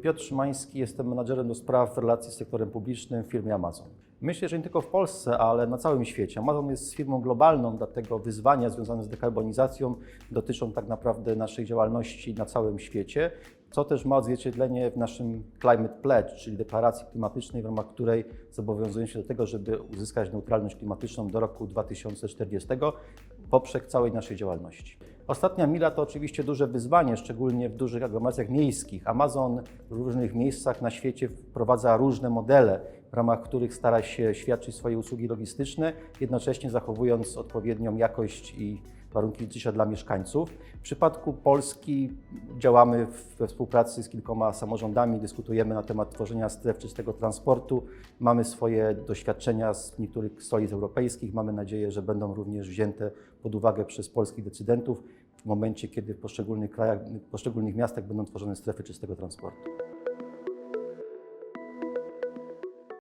Piotr Szymański, jestem menadżerem do spraw relacji z sektorem publicznym w firmie Amazon. Myślę, że nie tylko w Polsce, ale na całym świecie. Amazon jest firmą globalną, dlatego wyzwania związane z dekarbonizacją dotyczą tak naprawdę naszej działalności na całym świecie, co też ma odzwierciedlenie w naszym Climate Pledge, czyli deklaracji klimatycznej, w ramach której zobowiązujemy się do tego, żeby uzyskać neutralność klimatyczną do roku 2040 poprzek całej naszej działalności. Ostatnia mila to oczywiście duże wyzwanie, szczególnie w dużych aglomeracjach miejskich. Amazon w różnych miejscach na świecie wprowadza różne modele, w ramach których stara się świadczyć swoje usługi logistyczne, jednocześnie zachowując odpowiednią jakość i warunki życia dla mieszkańców. W przypadku Polski działamy we współpracy z kilkoma samorządami, dyskutujemy na temat tworzenia stref czystego transportu. Mamy swoje doświadczenia z niektórych stolic europejskich. Mamy nadzieję, że będą również wzięte pod uwagę przez polskich decydentów w momencie, kiedy w poszczególnych krajach, w poszczególnych miastach będą tworzone strefy czystego transportu.